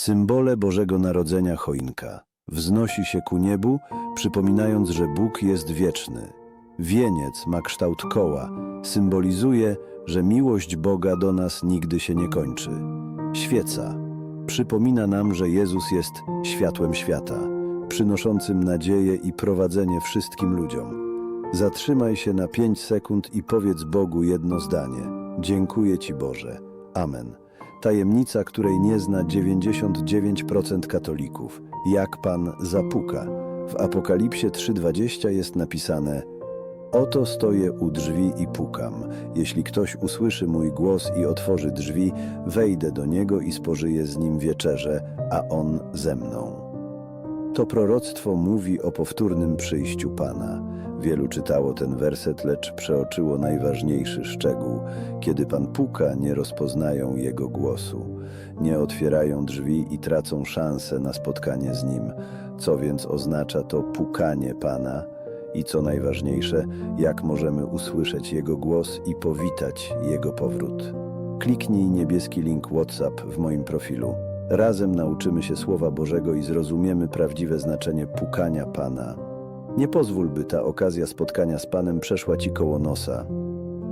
Symbole Bożego Narodzenia choinka wznosi się ku niebu, przypominając, że Bóg jest wieczny. Wieniec ma kształt koła, symbolizuje, że miłość Boga do nas nigdy się nie kończy. Świeca przypomina nam, że Jezus jest światłem świata, przynoszącym nadzieję i prowadzenie wszystkim ludziom. Zatrzymaj się na pięć sekund i powiedz Bogu jedno zdanie. Dziękuję Ci Boże. Amen. Tajemnica, której nie zna 99% katolików. Jak Pan zapuka. W Apokalipsie 3:20 jest napisane Oto stoję u drzwi i pukam. Jeśli ktoś usłyszy mój głos i otworzy drzwi, wejdę do niego i spożyję z nim wieczerzę, a on ze mną. To proroctwo mówi o powtórnym przyjściu Pana. Wielu czytało ten werset, lecz przeoczyło najważniejszy szczegół. Kiedy Pan puka, nie rozpoznają Jego głosu. Nie otwierają drzwi i tracą szansę na spotkanie z Nim. Co więc oznacza to pukanie Pana? I co najważniejsze, jak możemy usłyszeć Jego głos i powitać Jego powrót? Kliknij niebieski link WhatsApp w moim profilu. Razem nauczymy się Słowa Bożego i zrozumiemy prawdziwe znaczenie pukania Pana. Nie pozwól, by ta okazja spotkania z Panem przeszła Ci koło nosa.